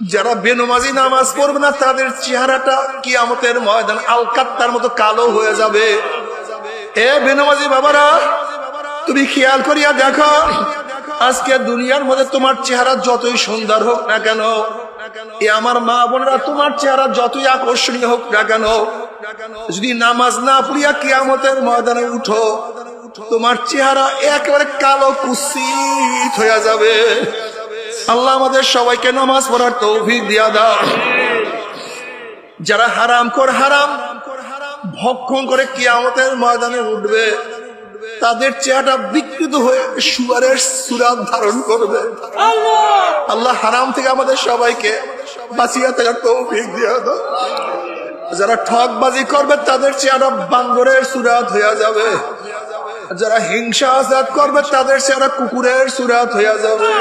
যারা বেনমাজি নামাজ পড়বে না, তাদের চেহারাটা কিয়ামতের ময়দান, আলকাত্তার মতো কালো হয়ে যাবে। এ বেনমাজি বাবারা, তুমি খেয়াল করিয়া দেখো, আজকে দুনিয়ার মধ্যে তোমার চেহারা যতই সুন্দর হোক না কেন, এ আমার মা বোনেরা তোমার চেহারা যতই আকর্ষণীয় হোক না কেন, যদি নামাজ না পড়িয়া কিয়ামতের ময়দানে উঠো, তোমার চেহারা একেবারে কালো কুসিত হয়ে যাবে। আল্লাহ আমাদের সবাইকে নামাজ পড়ার তৌফিক দিয়া দাও। যারা হারাম কর হারাম, ভক্ষণ করে কিয়ামতের ময়দানে উঠবে, তাদের চেহারাটা বিকৃত হয়ে সুয়ারের সুরাত ধারণ করবে। আল্লাহ হারাম থেকে আমাদের সবাইকে বাঁচিয়ে থাকার তৌফিক দিয়া দাও। যারা ঠকবাজি করবে, তাদের চেহারা বান্দরের সুরাত হয়ে যাবে। যারা হিংসা আজাদ করবে, তাদের চেহারা কুকুরের সুরাত হয়ে যাবে।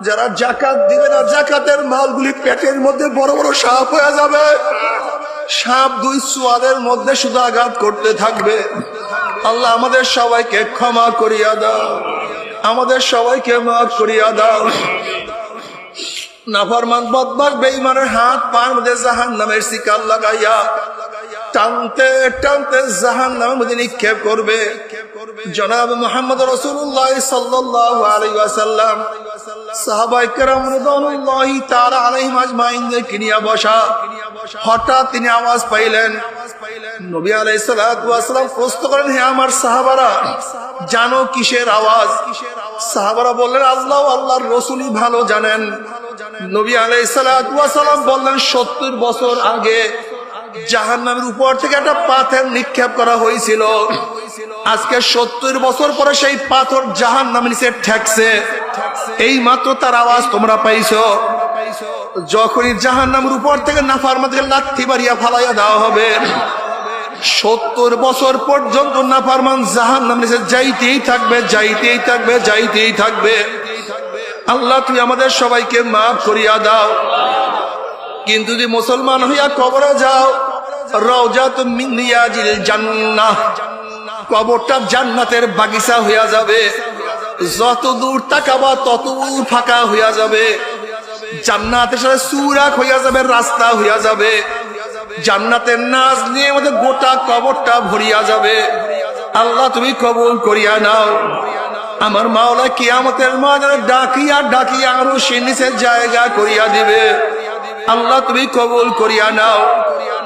যারা জাকাত দিবে না, জাকাতের মালগুলি পেটের মধ্যে বড় বড় সাপ হয়ে যাবে। সাপ দুই সোয়াদের মধ্যে শুধু আঘাত করতে থাকবে। আল্লাহ আমাদের সবাইকে ক্ষমা করিয়া দাও। আমাদের সবাইকে মাফ করিয়া দাও। নাফরমান বদমাস বেঈমানের হাত পার মধ্যে জাহান নামের শিকার লাগাইয়া টানতে টানতে জাহান নামের নিক্ষেপ করবে। জনাব মোহাম্মদ রসুল্লাহ নিয়ে বসা। হঠাৎ তিনি আওয়াজ পাইলেন, নবী প্রশ্ন করেন আমার সাহাবারা, জানো কিসের আওয়াজ? সাহাবারা বললেন, আল্লাহ, আল্লাহর রসুলই ভালো জানেন। নবী আলাই ওয়াসালাম বললেন, সত্তর বছর আগে জাহান্নামের উপর থেকে একটা পাথর নিক্ষেপ করা হয়েছিল। আজকে সত্তর বছর পরে সেই পাথর জাহান নামে নিচে ঠেকছে। এই মাত্র তার আওয়াজ তোমরা পাইছো। যখনই জাহান নামের উপর থেকে নাফার মাঝে লাথি বাড়িয়া ফালাইয়া দেওয়া হবে, সত্তর বছর পর্যন্ত নাফারমান জাহান নাম নিচে যাইতেই থাকবে যাইতেই থাকবে যাইতেই থাকবে। আল্লাহ, তুমি আমাদের সবাইকে মাফ করিয়া দাও। কিন্তু যদি মুসলমান হইয়া কবরে যাও রওজাত মিন রিয়াজিল কবরটা জান্নাতের বাগিচা হইয়া যাবে। যত দূর তাকাবা তত ফাঁকা হইয়া যাবে। জান্নাতের সাথে সুরাক হইয়া যাবে, রাস্তা হইয়া যাবে। জান্নাতের নাচ নিয়ে আমাদের গোটা কবরটা ভরিয়া যাবে। আল্লাহ, তুমি কবুল করিয়া নাও। আমার মাওলা কিয়ামতের মাঝে ডাকিয়া ডাকিয়া আরও সে নিচের জায়গা করিয়া দিবে। আল্লাহ, তুমি কবুল করিয়া নাও।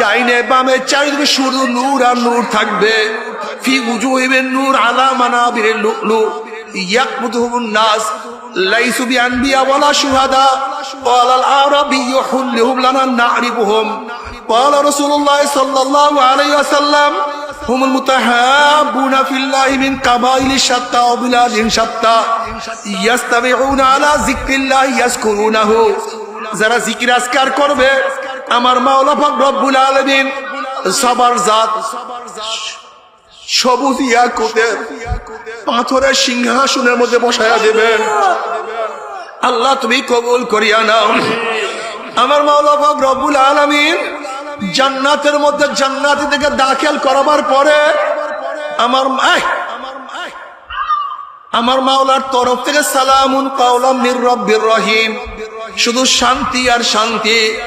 ডাইনে বামে চারিদিকে শুধু নূর আর নূর থাকবে ফি উজুহিবেন নূর আলা মানাবির লুলু ইয়াকমুতুহুম নাস লাইসু বিআনবিয়া ওয়ালা শুহাদা قال العربي حلهم لنا نعرفهم قال رسول الله صلى الله عليه وسلم هم المتحابون في الله من قبائل شتى وبلاد شتى يستمعون على ذكر الله يذكرونه যারা জিকির আজকার করবে আমার মাওলা পাক রব্বুল আলামিন সবার জাত সবুজ ইয়াকুতের পাথরের সিংহাসনের মধ্যে বসায়া দেবেন। আল্লাহ তুমি কবুল করিয়া নাও। আমার মাওলা পাক রব্বুল আলামিন জান্নাতের মধ্যে জান্নাতি থেকে দাখিল করাবার পরে আমার আহ, আমার মাওলার তরফ থেকে সালামুন কাওলাম মির রব্বির রহিম। শুধু শান্তি আর শান্তি।